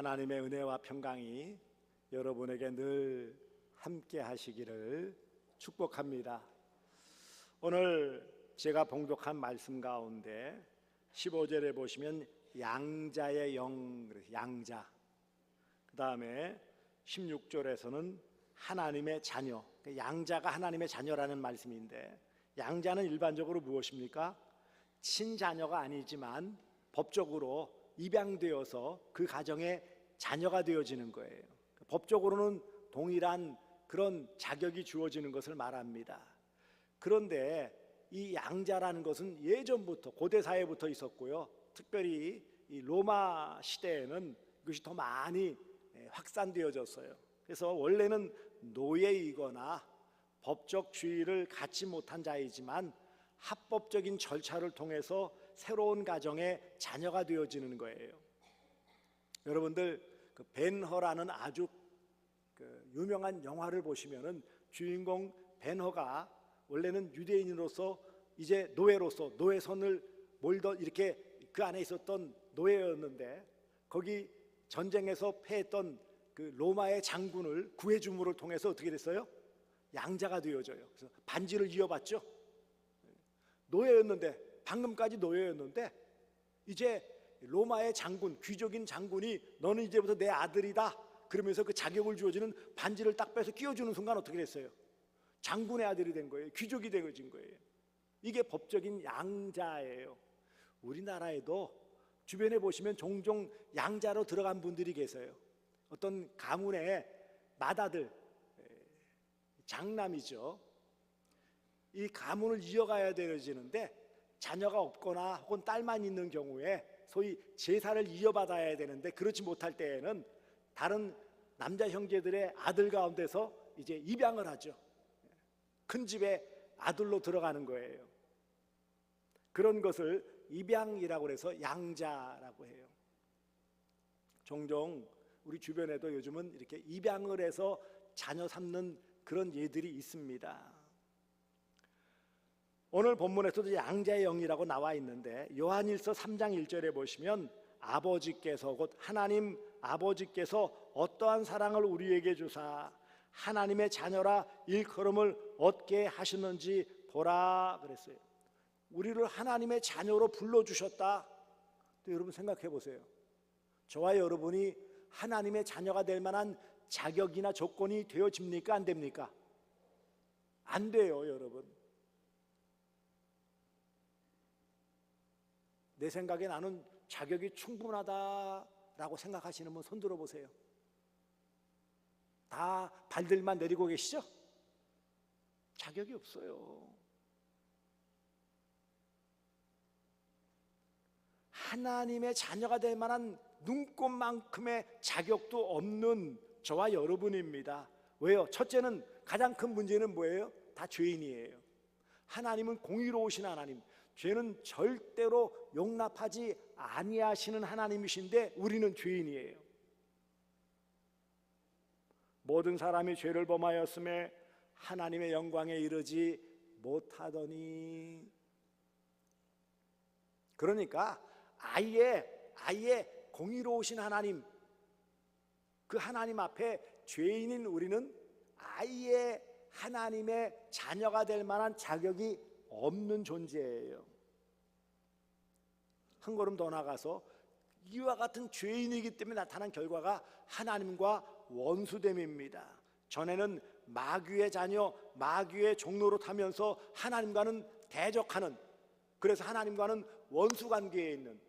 하나님의 은혜와 평강이 여러분에게 늘 함께 하시기를 축복합니다. 오늘 제가 봉독한 말씀 가운데 15절에 보시면 양자의 영, 양자. 그 다음에 16절에서는 하나님의 자녀. 양자가 하나님의 자녀라는 말씀인데, 양자는 일반적으로 무엇입니까? 친자녀가 아니지만 법적으로 입양되어서 그 가정의 자녀가 되어지는 거예요. 법적으로는 동일한 그런 자격이 주어지는 것을 말합니다. 그런데 이 양자라는 것은 예전부터 고대 사회부터 있었고요. 특별히 이 로마 시대에는 이것이 더 많이 예, 확산되어졌어요. 그래서 원래는 노예이거나 법적 주의를 갖지 못한 자이지만 합법적인 절차를 통해서 새로운 가정의 자녀가 되어지는 거예요. 여러분들 그 벤허라는 아주 그 유명한 영화를 보시면은 주인공 벤허가 원래는 유대인으로서 이제 노예로서 노예선을 몰던 이렇게 그 안에 있었던 노예였는데 거기 전쟁에서 패했던 그 로마의 장군을 구해줌으로 통해서 어떻게 됐어요? 양자가 되어져요. 그래서 반지를 이어받죠. 노예였는데 방금까지 노예였는데 이제 로마의 장군 귀족인 장군이 너는 이제부터 내 아들이다 그러면서 그 자격을 주어지는 반지를 딱 빼서 끼워주는 순간 어떻게 됐어요? 장군의 아들이 된 거예요. 귀족이 되어진 거예요. 이게 법적인 양자예요. 우리나라에도 주변에 보시면 종종 양자로 들어간 분들이 계세요. 어떤 가문의 맏아들, 장남이죠. 이 가문을 이어가야 되어지는데 자녀가 없거나 혹은 딸만 있는 경우에 소위 제사를 이어받아야 되는데 그렇지 못할 때에는 다른 남자 형제들의 아들 가운데서 이제 입양을 하죠. 큰 집에 아들로 들어가는 거예요. 그런 것을 입양이라고 해서 양자라고 해요. 종종 우리 주변에도 요즘은 이렇게 입양을 해서 자녀 삼는 그런 예들이 있습니다. 오늘 본문에서도 양자의 영이라고 나와 있는데 요한일서 3장 1절에 보시면 아버지께서 곧 하나님 아버지께서 어떠한 사랑을 우리에게 주사 하나님의 자녀라 일컬음을 얻게 하셨는지 보라 그랬어요. 우리를 하나님의 자녀로 불러 주셨다. 여러분 생각해 보세요. 저와 여러분이 하나님의 자녀가 될 만한 자격이나 조건이 되어집니까 안 됩니까? 안 돼요, 여러분. 내 생각에 나는 자격이 충분하다라고 생각하시는 분 손들어 보세요. 다 발들만 내리고 계시죠? 자격이 없어요. 하나님의 자녀가 될 만한 눈꽃만큼의 자격도 없는 저와 여러분입니다. 왜요? 첫째는 가장 큰 문제는 뭐예요? 다 죄인이에요. 하나님은 공의로우신 하나님, 죄는 절대로 용납하지 아니하시는 하나님이신데 우리는 죄인이에요. 모든 사람이 죄를 범하였음에 하나님의 영광에 이르지 못하더니 그러니까 아예 아예 공의로우신 하나님 그 하나님 앞에 죄인인 우리는 아예 하나님의 자녀가 될 만한 자격이 없는 존재예요. 한 걸음 더 나가서 이와 같은 죄인이기 때문에 나타난 결과가 하나님과 원수됨입니다. 전에는 마귀의 자녀, 마귀의 종로로 타면서 하나님과는 대적하는 그래서 하나님과는 원수 관계에 있는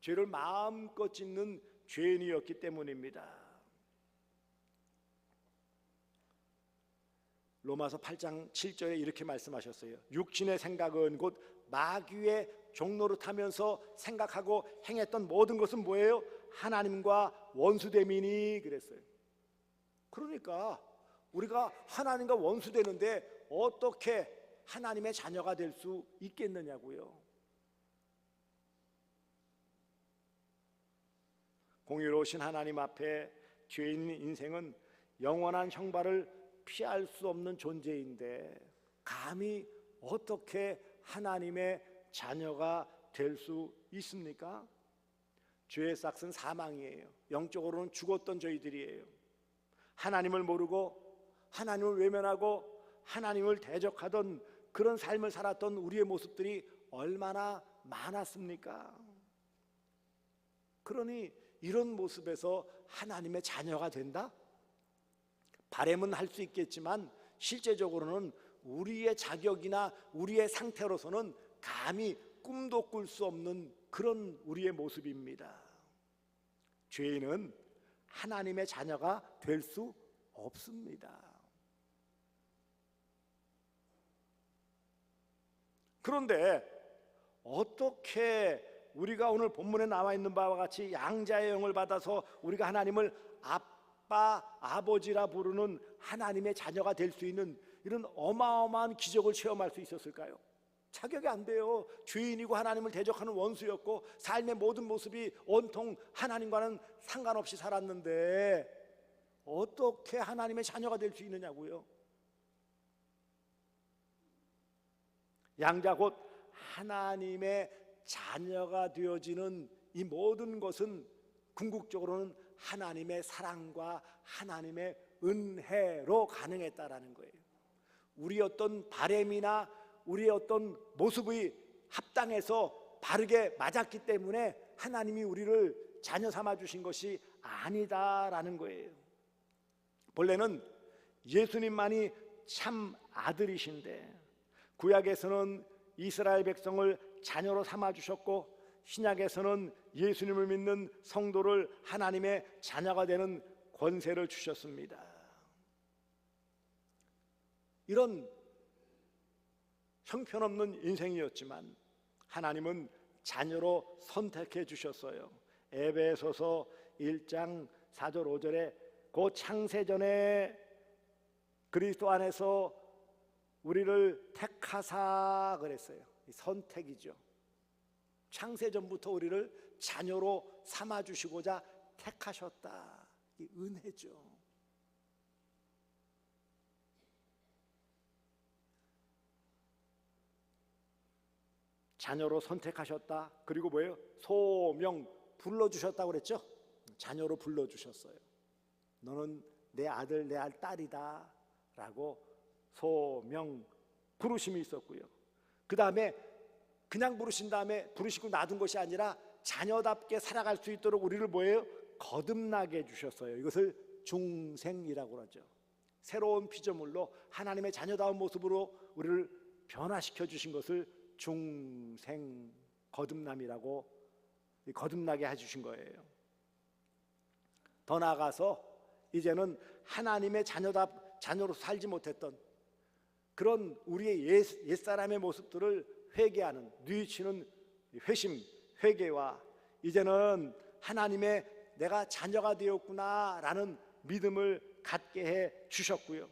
죄를 마음껏 짓는 죄인이었기 때문입니다. 로마서 8장 7절에 이렇게 말씀하셨어요. 육신의 생각은 곧 마귀의 종로를 타면서 생각하고 행했던 모든 것은 뭐예요? 하나님과 원수됨이니 그랬어요. 그러니까 우리가 하나님과 원수되는데 어떻게 하나님의 자녀가 될 수 있겠느냐고요. 공의로우신 하나님 앞에 죄인 인생은 영원한 형벌을 피할 수 없는 존재인데 감히 어떻게 하나님의 자녀가 될 수 있습니까? 죄의 싹은 사망이에요. 영적으로는 죽었던 저희들이에요. 하나님을 모르고 하나님을 외면하고 하나님을 대적하던 그런 삶을 살았던 우리의 모습들이 얼마나 많았습니까? 그러니 이런 모습에서 하나님의 자녀가 된다? 바램은 할 수 있겠지만 실제적으로는 우리의 자격이나 우리의 상태로서는 감히 꿈도 꿀 수 없는 그런 우리의 모습입니다. 죄인은 하나님의 자녀가 될 수 없습니다. 그런데 어떻게 우리가 오늘 본문에 나와 있는 바와 같이 양자의 영을 받아서 우리가 하나님을 아빠, 아버지라 부르는 하나님의 자녀가 될 수 있는 이런 어마어마한 기적을 체험할 수 있었을까요? 자격이 안 돼요. 죄인이고 하나님을 대적하는 원수였고 삶의 모든 모습이 온통 하나님과는 상관없이 살았는데 어떻게 하나님의 자녀가 될 수 있느냐고요? 양자 곧 하나님의 자녀가 되어지는 이 모든 것은 궁극적으로는 하나님의 사랑과 하나님의 은혜로 가능했다라는 거예요. 우리 어떤 바램이나 우리의 어떤 모습의 합당해서 바르게 맞았기 때문에 하나님이 우리를 자녀 삼아 주신 것이 아니다라는 거예요. 본래는 예수님만이 참 아들이신데 구약에서는 이스라엘 백성을 자녀로 삼아 주셨고 신약에서는 예수님을 믿는 성도를 하나님의 자녀가 되는 권세를 주셨습니다. 이런 형편없는 인생이었지만 하나님은 자녀로 선택해 주셨어요. 에베소서 1장 4절 5절에 그 창세전에 그리스도 안에서 우리를 택하사 그랬어요. 선택이죠. 창세전부터 우리를 자녀로 삼아 주시고자 택하셨다. 이 은혜죠. 자녀로 선택하셨다. 그리고 뭐예요? 소명 불러 주셨다고 그랬죠? 자녀로 불러 주셨어요. 너는 내 아들 내 딸이다 라고 소명 부르심이 있었고요. 그 다음에 그냥 부르신 다음에 부르시고 놔둔 것이 아니라 자녀답게 살아갈 수 있도록 우리를 뭐예요? 거듭나게 해 주셨어요. 이것을 중생이라고 하죠. 새로운 피조물로 하나님의 자녀다운 모습으로 우리를 변화시켜 주신 것을 중생 거듭남이라고 거듭나게 해주신 거예요. 더 나아가서 이제는 하나님의 자녀다 자녀로 살지 못했던 그런 우리의 옛, 옛사람의 모습들을 회개하는 뉘치는 회심 회개와 이제는 하나님의 내가 자녀가 되었구나 라는 믿음을 갖게 해 주셨고요.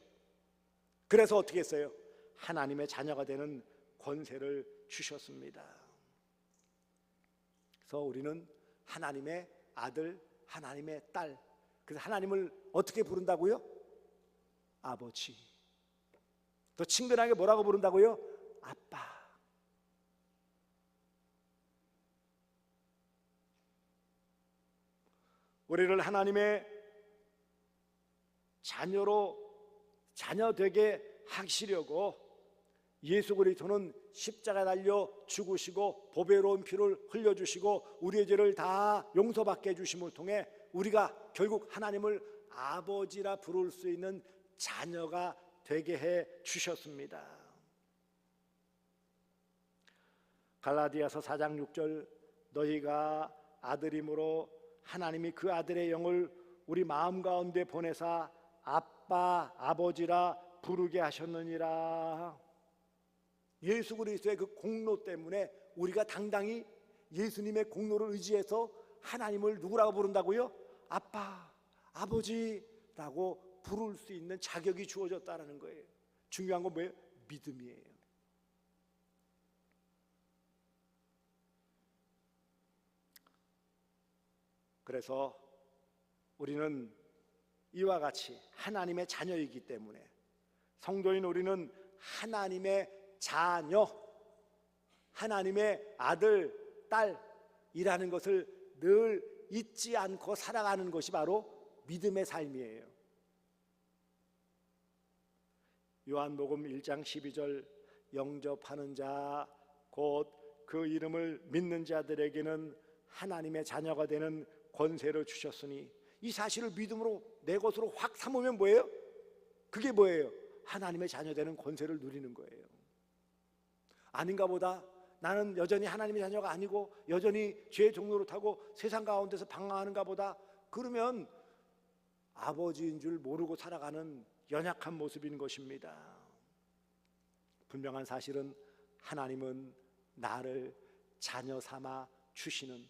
그래서 어떻게 했어요? 하나님의 자녀가 되는 권세를 주셨습니다. 그래서 우리는 하나님의 아들, 하나님의 딸. 그래서 하나님을 어떻게 부른다고요? 아버지. 더 친근하게 뭐라고 부른다고요? 아빠. 우리를 하나님의 자녀로 자녀 되게 하시려고 예수 그리스도는 십자가 달려 죽으시고 보배로운 피를 흘려 주시고 우리의 죄를 다 용서받게 해 주심을 통해 우리가 결국 하나님을 아버지라 부를 수 있는 자녀가 되게 해 주셨습니다. 갈라디아서 4장 6절 너희가 아들임으로 하나님이 그 아들의 영을 우리 마음 가운데 보내사 아빠 아버지라 부르게 하셨느니라. 예수 그리스도의 그 공로 때문에 우리가 당당히 예수님의 공로를 의지해서 하나님을 누구라고 부른다고요? 아빠, 아버지라고 부를 수 있는 자격이 주어졌다는 거예요. 중요한 건 뭐예요? 믿음이에요. 그래서 우리는 이와 같이 하나님의 자녀이기 때문에 성도인 우리는 하나님의 자녀, 하나님의 아들, 딸이라는 것을 늘 잊지 않고 살아가는 것이 바로 믿음의 삶이에요. 요한복음 1장 12절 영접하는 자 곧 그 이름을 믿는 자들에게는 하나님의 자녀가 되는 권세를 주셨으니 이 사실을 믿음으로 내 것으로 확 삼으면 뭐예요? 그게 뭐예요? 하나님의 자녀 되는 권세를 누리는 거예요. 아닌가 보다 나는 여전히 하나님의 자녀가 아니고 여전히 죄의 종로를 타고 세상 가운데서 방황하는가 보다 그러면 아버지인 줄 모르고 살아가는 연약한 모습인 것입니다. 분명한 사실은 하나님은 나를 자녀 삼아 주시는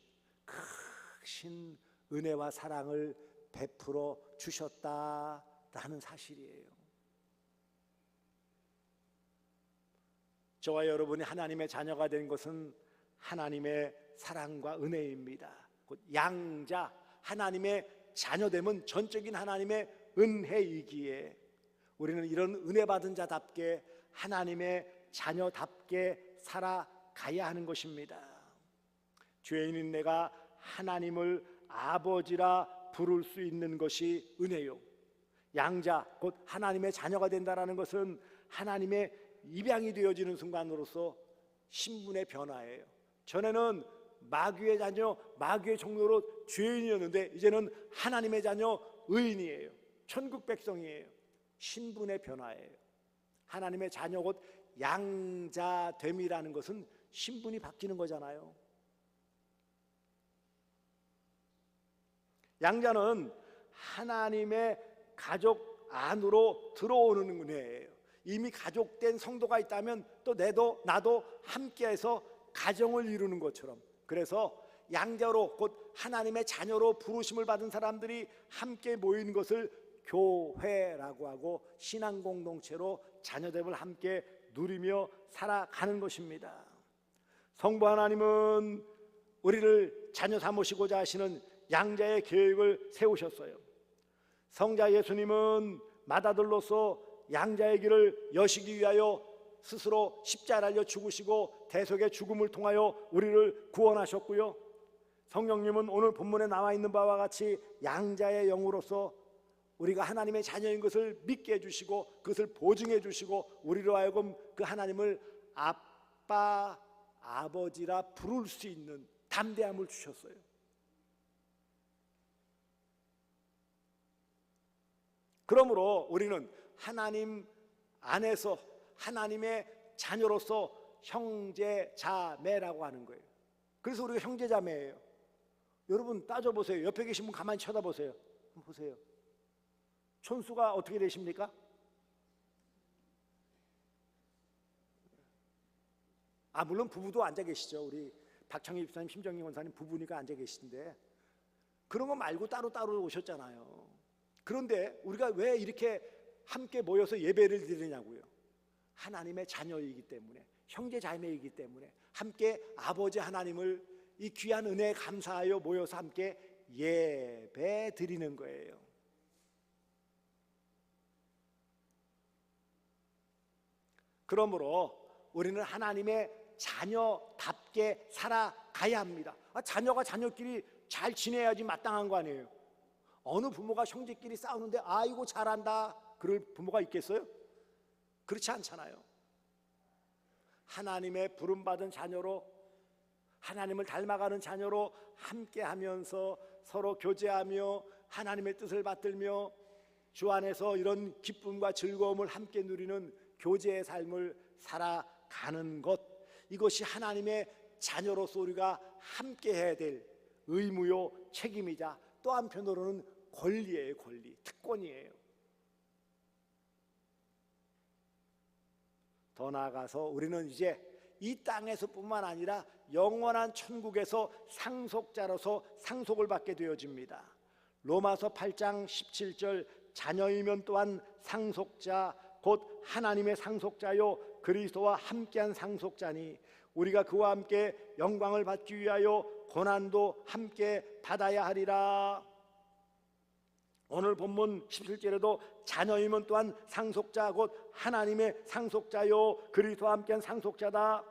크신 은혜와 사랑을 베풀어 주셨다라는 사실이에요. 저와 여러분이 하나님의 자녀가 된 것은 하나님의 사랑과 은혜입니다. 곧 양자 하나님의 자녀됨은 전적인 하나님의 은혜이기에 우리는 이런 은혜 받은 자답게 하나님의 자녀답게 살아가야 하는 것입니다. 죄인인 내가 하나님을 아버지라 부를 수 있는 것이 은혜요. 양자 곧 하나님의 자녀가 된다라는 것은 하나님의 입양이 되어지는 순간으로서 신분의 변화예요. 전에는 마귀의 자녀, 마귀의 종로로 죄인이었는데 이제는 하나님의 자녀, 의인이에요. 천국 백성이에요. 신분의 변화예요. 하나님의 자녀 곧 양자됨이라는 것은 신분이 바뀌는 거잖아요. 양자는 하나님의 가족 안으로 들어오는 은혜예요. 이미 가족된 성도가 있다면 또 내도 나도 함께해서 가정을 이루는 것처럼 그래서 양자로 곧 하나님의 자녀로 부르심을 받은 사람들이 함께 모인 것을 교회라고 하고 신앙 공동체로 자녀됨을 함께 누리며 살아가는 것입니다. 성부 하나님은 우리를 자녀 삼으시고자 하시는 양자의 계획을 세우셨어요. 성자 예수님은 마다들로서 양자의 길을 여시기 위하여 스스로 십자가를 죽으시고 대속의 죽음을 통하여 우리를 구원하셨고요. 성령님은 오늘 본문에 나와 있는 바와 같이 양자의 영으로서 우리가 하나님의 자녀인 것을 믿게 해주시고 그것을 보증해 주시고 우리로 하여금 그 하나님을 아빠 아버지라 부를 수 있는 담대함을 주셨어요. 그러므로 우리는 하나님 안에서 하나님의 자녀로서 형제 자매라고 하는 거예요. 그래서 우리가 형제 자매예요. 여러분 따져 보세요. 옆에 계신 분 가만히 쳐다보세요. 보세요. 촌수가 어떻게 되십니까? 아 물론 부부도 앉아 계시죠. 우리 박창희 집사님, 심정희 원사님 부부니까 앉아 계신데 그런 거 말고 따로 따로 오셨잖아요. 그런데 우리가 왜 이렇게 함께 모여서 예배를 드리냐고요. 하나님의 자녀이기 때문에 형제 자매이기 때문에 함께 아버지 하나님을 이 귀한 은혜에 감사하여 모여서 함께 예배 드리는 거예요. 그러므로 우리는 하나님의 자녀답게 살아가야 합니다. 아, 자녀가 자녀끼리 잘 지내야지 마땅한 거 아니에요. 어느 부모가 형제끼리 싸우는데 아이고 잘한다 그럴 부모가 있겠어요? 그렇지 않잖아요. 하나님의 부름받은 자녀로 하나님을 닮아가는 자녀로 함께 하면서 서로 교제하며 하나님의 뜻을 받들며 주 안에서 이런 기쁨과 즐거움을 함께 누리는 교제의 삶을 살아가는 것 이것이 하나님의 자녀로서 우리가 함께 해야 될 의무요 책임이자 또 한편으로는 권리예요 권리 특권이에요 더 나아가서 우리는 이제 이 땅에서뿐만 아니라 영원한 천국에서 상속자로서 상속을 받게 되어집니다. 로마서 8장 17절 자녀이면 또한 상속자 곧 하나님의 상속자요 그리스도와 함께한 상속자니 우리가 그와 함께 영광을 받기 위하여 고난도 함께 받아야 하리라. 오늘 본문 17절에도 자녀이면 또한 상속자 곧 하나님의 상속자요 그리스도와 함께한 상속자다.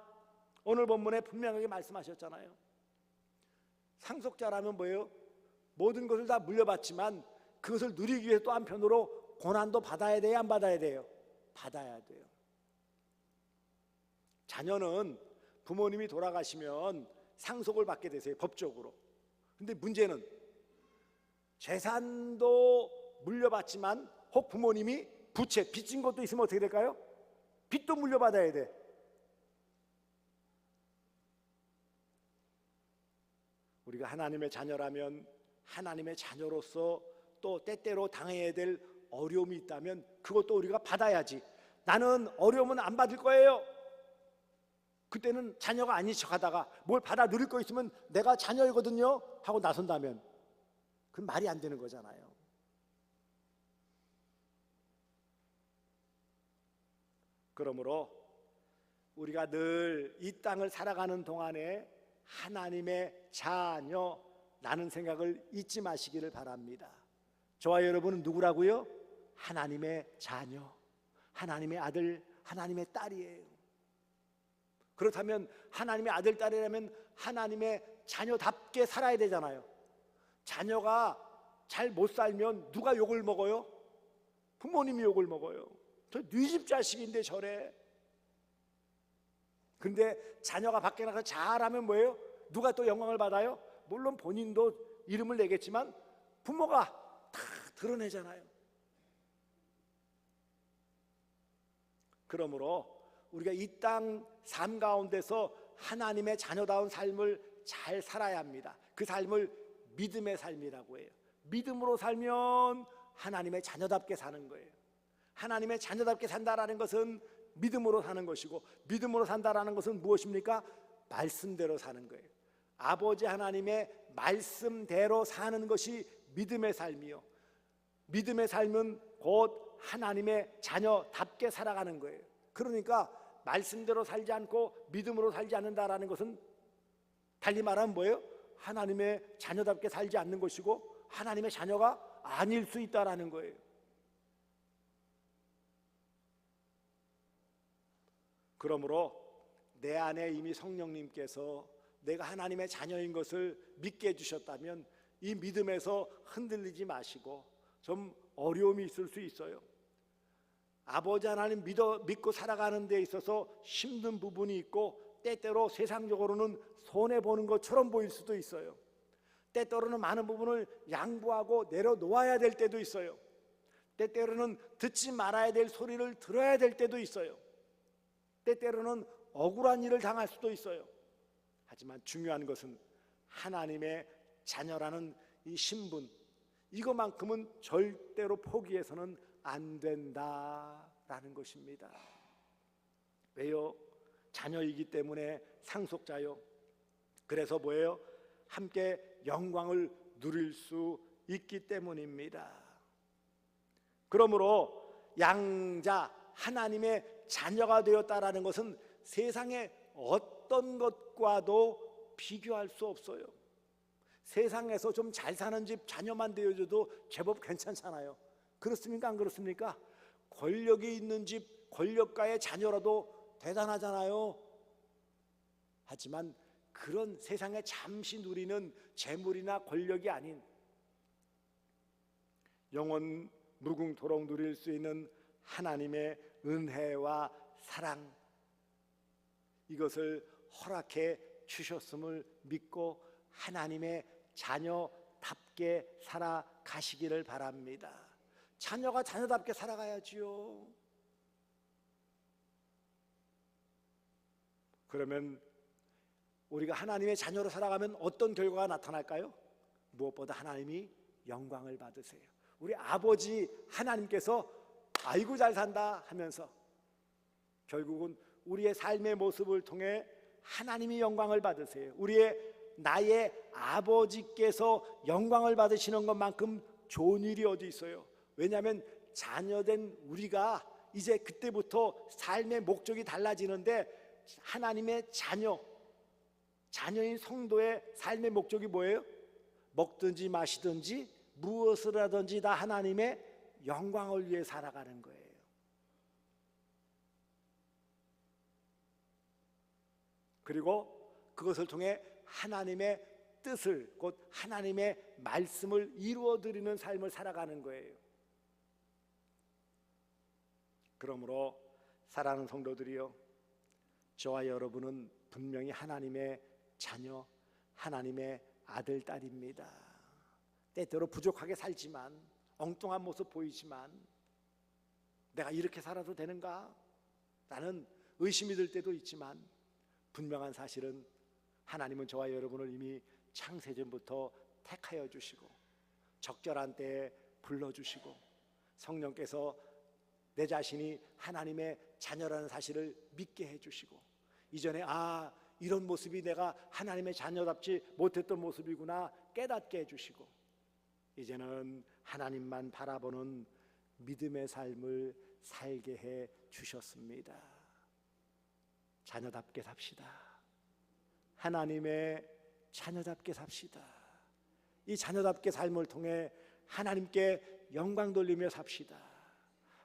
오늘 본문에 분명하게 말씀하셨잖아요. 상속자라면 뭐예요? 모든 것을 다 물려받지만 그것을 누리기 위해 또 한편으로 고난도 받아야 돼요, 안 받아야 돼요? 받아야 돼요. 자녀는 부모님이 돌아가시면 상속을 받게 되세요, 법적으로. 근데 문제는 재산도 물려받지만 혹 부모님이 부채, 빚진 것도 있으면 어떻게 될까요? 빚도 물려받아야 돼. 우리가 하나님의 자녀라면 하나님의 자녀로서 또 때때로 당해야 될 어려움이 있다면 그것도 우리가 받아야지. 나는 어려움은 안 받을 거예요. 그때는 자녀가 아닌 척 하다가 뭘 받아 누릴 거 있으면 내가 자녀이거든요 하고 나선다면 그건 말이 안 되는 거잖아요. 그러므로 우리가 늘 이 땅을 살아가는 동안에 하나님의 자녀라는 생각을 잊지 마시기를 바랍니다. 저와 여러분은 누구라고요? 하나님의 자녀, 하나님의 아들, 하나님의 딸이에요. 그렇다면 하나님의 아들, 딸이라면 하나님의 자녀답게 살아야 되잖아요. 자녀가 잘 못 살면 누가 욕을 먹어요? 부모님이 욕을 먹어요. 저네집 자식인데 저래. 근데 자녀가 밖에 나가서 잘하면 뭐예요? 누가 또 영광을 받아요? 물론 본인도 이름을 내겠지만 부모가 다 드러내잖아요. 그러므로 우리가 이 땅 삶 가운데서 하나님의 자녀다운 삶을 잘 살아야 합니다. 그 삶을 믿음의 삶이라고 해요. 믿음으로 살면 하나님의 자녀답게 사는 거예요. 하나님의 자녀답게 산다라는 것은 믿음으로 사는 것이고 믿음으로 산다라는 것은 무엇입니까? 말씀대로 사는 거예요. 아버지 하나님의 말씀대로 사는 것이 믿음의 삶이요. 믿음의 삶은 곧 하나님의 자녀답게 살아가는 거예요. 그러니까 말씀대로 살지 않고 믿음으로 살지 않는다라는 것은 달리 말하면 뭐예요? 하나님의 자녀답게 살지 않는 것이고 하나님의 자녀가 아닐 수 있다라는 거예요. 그러므로 내 안에 이미 성령님께서 내가 하나님의 자녀인 것을 믿게 해 주셨다면 이 믿음에서 흔들리지 마시고 좀 어려움이 있을 수 있어요. 아버지 하나님 믿어 믿고 살아가는 데 있어서 힘든 부분이 있고 때때로 세상적으로는 손해 보는 것처럼 보일 수도 있어요. 때때로는 많은 부분을 양보하고 내려놓아야 될 때도 있어요. 때때로는 듣지 말아야 될 소리를 들어야 될 때도 있어요. 때때로는 억울한 일을 당할 수도 있어요. 하지만 중요한 것은 하나님의 자녀라는 이 신분 이것만큼은 절대로 포기해서는 안 된다라는 것입니다. 왜요? 자녀이기 때문에 상속자요. 그래서 뭐예요? 함께 영광을 누릴 수 있기 때문입니다. 그러므로 양자 하나님의 자녀가 되었다라는 것은 세상의 어떤 것과도 비교할 수 없어요. 세상에서 좀 잘 사는 집 자녀만 되어줘도 제법 괜찮잖아요. 그렇습니까? 안 그렇습니까? 권력이 있는 집 권력가의 자녀라도 대단하잖아요. 하지만 그런 세상에 잠시 누리는 재물이나 권력이 아닌 영원 무궁토록 누릴 수 있는 하나님의 은혜와 사랑 이것을 허락해 주셨음을 믿고 하나님의 자녀답게 살아가시기를 바랍니다. 자녀가 자녀답게 살아가야지요. 그러면 우리가 하나님의 자녀로 살아가면 어떤 결과가 나타날까요? 무엇보다 하나님이 영광을 받으세요. 우리 아버지 하나님께서 아이고 잘 산다 하면서 결국은 우리의 삶의 모습을 통해 하나님이 영광을 받으세요. 우리의 나의 아버지께서 영광을 받으시는 것만큼 좋은 일이 어디 있어요? 왜냐하면 자녀된 우리가 이제 그때부터 삶의 목적이 달라지는데 하나님의 자녀, 자녀인 성도의 삶의 목적이 뭐예요? 먹든지 마시든지 무엇을 하든지 다 하나님의 영광을 위해 살아가는 거예요. 그리고 그것을 통해 하나님의 뜻을 곧 하나님의 말씀을 이루어 드리는 삶을 살아가는 거예요. 그러므로 사랑하는 성도들이요. 저와 여러분은 분명히 하나님의 자녀, 하나님의 아들, 딸입니다. 때때로 부족하게 살지만, 엉뚱한 모습 보이지만, 내가 이렇게 살아도 되는가? 나는 의심이 들 때도 있지만, 분명한 사실은 하나님은 저와 여러분을 이미 창세전부터 택하여 주시고, 적절한 때에 불러주시고, 성령께서 내 자신이 하나님의 자녀라는 사실을 믿게 해주시고 이전에 아 이런 모습이 내가 하나님의 자녀답지 못했던 모습이구나 깨닫게 해주시고 이제는 하나님만 바라보는 믿음의 삶을 살게 해 주셨습니다. 자녀답게 삽시다. 하나님의 자녀답게 삽시다. 이 자녀답게 삶을 통해 하나님께 영광 돌리며 삽시다.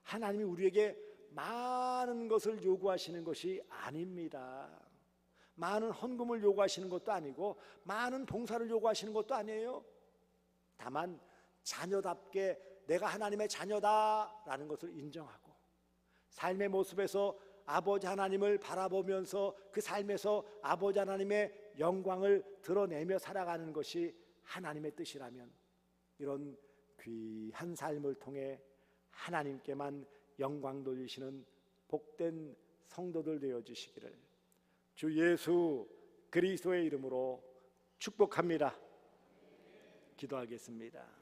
하나님이 우리에게 많은 것을 요구하시는 것이 아닙니다. 많은 헌금을 요구하시는 것도 아니고 많은 봉사를 요구하시는 것도 아니에요. 다만 자녀답게 내가 하나님의 자녀다라는 것을 인정하고 삶의 모습에서 아버지 하나님을 바라보면서 그 삶에서 아버지 하나님의 영광을 드러내며 살아가는 것이 하나님의 뜻이라면 이런 귀한 삶을 통해 하나님께만 영광 돌리시는 복된 성도들 되어 주시기를 주 예수 그리스도의 이름으로 축복합니다. 기도하겠습니다.